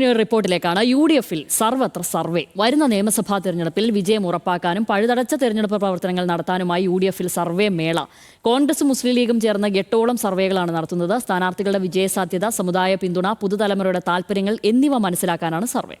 ഇനി ഒരു റിപ്പോർട്ടിലേക്കാണ്. U D എഫിൽ സർവത്ര സർവേ. വരുന്ന നിയമസഭാ തെരഞ്ഞെടുപ്പിൽ വിജയം ഉറപ്പാക്കാനും പഴുതടച്ച തെരഞ്ഞെടുപ്പ് പ്രവർത്തനങ്ങൾ നടത്താനുമായി യു ഡി എഫിൽ സർവേ മേള. കോൺഗ്രസ് മുസ്ലിം ലീഗും ചേർന്ന് എട്ടോളം സർവേകളാണ് നടത്തുന്നത്. സ്ഥാനാർത്ഥികളുടെ വിജയസാധ്യത സമുദായ പിന്തുണ പുതുതലമുറയുടെ താൽപ്പര്യങ്ങൾ എന്നിവ മനസ്സിലാക്കാനാണ് സർവേ.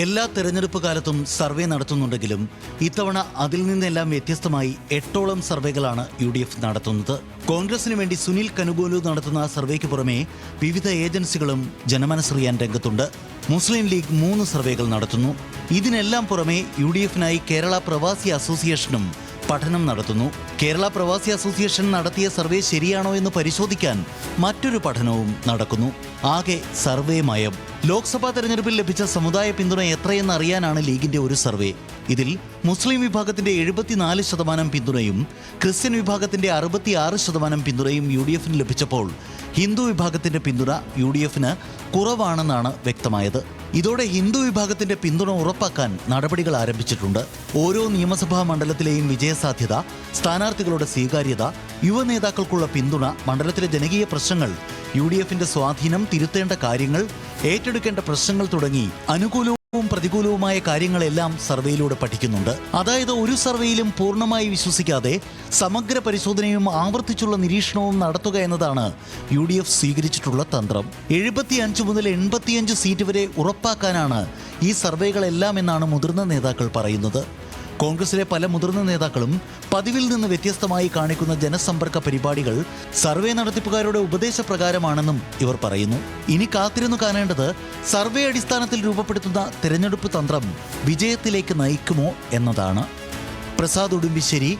എല്ലാ തെരഞ്ഞെടുപ്പ് കാലത്തും സർവേ നടത്തുന്നുണ്ടെങ്കിലും ഇത്തവണ അതിൽ നിന്നെല്ലാം വ്യത്യസ്തമായി എട്ടോളം സർവേകളാണ് യു ഡി എഫ് നടത്തുന്നത്. കോൺഗ്രസിന് വേണ്ടി സുനിൽ കനുഗോലു നടത്തുന്ന സർവേക്ക് പുറമെ വിവിധ ഏജൻസികളും ജനമനസ്സറിയാൻ രംഗത്തുണ്ട്. മുസ്ലിം ലീഗ് മൂന്ന് സർവേകൾ നടത്തുന്നു. ഇതിനെല്ലാം പുറമെ യു ഡി എഫിനായി കേരള പ്രവാസി അസോസിയേഷനും പഠനം നടത്തുന്നു. കേരള പ്രവാസി അസോസിയേഷൻ നടത്തിയ സർവേ ശരിയാണോ എന്ന് പരിശോധിക്കാൻ മറ്റൊരു പഠനവും നടക്കുന്നു. ആകെ സർവേ മയം. ലോക്സഭാ തെരഞ്ഞെടുപ്പിൽ ലഭിച്ച സമുദായ പിന്തുണ എത്രയെന്ന് അറിയാനാണ് ലീഗിന്റെ ഒരു സർവേ. ഇതിൽ മുസ്ലിം വിഭാഗത്തിന്റെ എഴുപത്തിനാല് ശതമാനം പിന്തുണയും ക്രിസ്ത്യൻ വിഭാഗത്തിന്റെ അറുപത്തിയാറ് ശതമാനം പിന്തുണയും യു ഡി എഫിന് ലഭിച്ചപ്പോൾ ഹിന്ദു വിഭാഗത്തിന്റെ പിന്തുണ യു ഡി എഫിന് കുറവാണെന്നാണ് വ്യക്തമായത്. ഇതോടെ ഹിന്ദു വിഭാഗത്തിന്റെ പിന്തുണ ഉറപ്പാക്കാൻ നടപടികൾ ആരംഭിച്ചിട്ടുണ്ട്. ഓരോ നിയമസഭാ മണ്ഡലത്തിലെയും വിജയസാധ്യത സ്ഥാനാർത്ഥികളുടെ സ്വീകാര്യത യുവനേതാക്കൾക്കുള്ള പിന്തുണ മണ്ഡലത്തിലെ ജനകീയ പ്രശ്നങ്ങൾ യു സ്വാധീനം തിരുത്തേണ്ട കാര്യങ്ങൾ ഏറ്റെടുക്കേണ്ട പ്രശ്നങ്ങൾ തുടങ്ങി അനുകൂലവും പ്രതികൂലവുമായ കാര്യങ്ങളെല്ലാം സർവേയിലൂടെ പഠിക്കുന്നുണ്ട്. അതായത് ഒരു സർവേയിലും പൂർണമായി വിശ്വസിക്കാതെ സമഗ്ര പരിശോധനയും ആവർത്തിച്ചുള്ള നിരീക്ഷണവും നടത്തുക എന്നതാണ് യു ഡി എഫ് സ്വീകരിച്ചിട്ടുള്ള തന്ത്രം. എഴുപത്തിയഞ്ച് മുതൽ എൺപത്തിയഞ്ച് സീറ്റ് വരെ ഉറപ്പാക്കാനാണ് ഈ സർവേകളെല്ലാം എന്നാണ് മുതിർന്ന നേതാക്കൾ പറയുന്നത്. കോൺഗ്രസിലെ പല മുതിർന്ന നേതാക്കളും പതിവിൽ നിന്ന് വ്യത്യസ്തമായി കാണിക്കുന്ന ജനസമ്പർക്ക പരിപാടികൾ സർവേ നടത്തിപ്പുകാരുടെ ഉപദേശപ്രകാരമാണെന്നും ഇവർ പറയുന്നു. ഇനി കാത്തിരുന്നു കാണേണ്ടത് സർവേ അടിസ്ഥാനത്തിൽ രൂപപ്പെടുത്തുന്ന തിരഞ്ഞെടുപ്പ് തന്ത്രം വിജയത്തിലേക്ക് നയിക്കുമോ എന്നതാണ്. പ്രസാദ് ഉടുമ്പിശ്ശേരി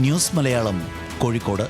ന്യൂസ് മലയാളം കോഴിക്കോട്.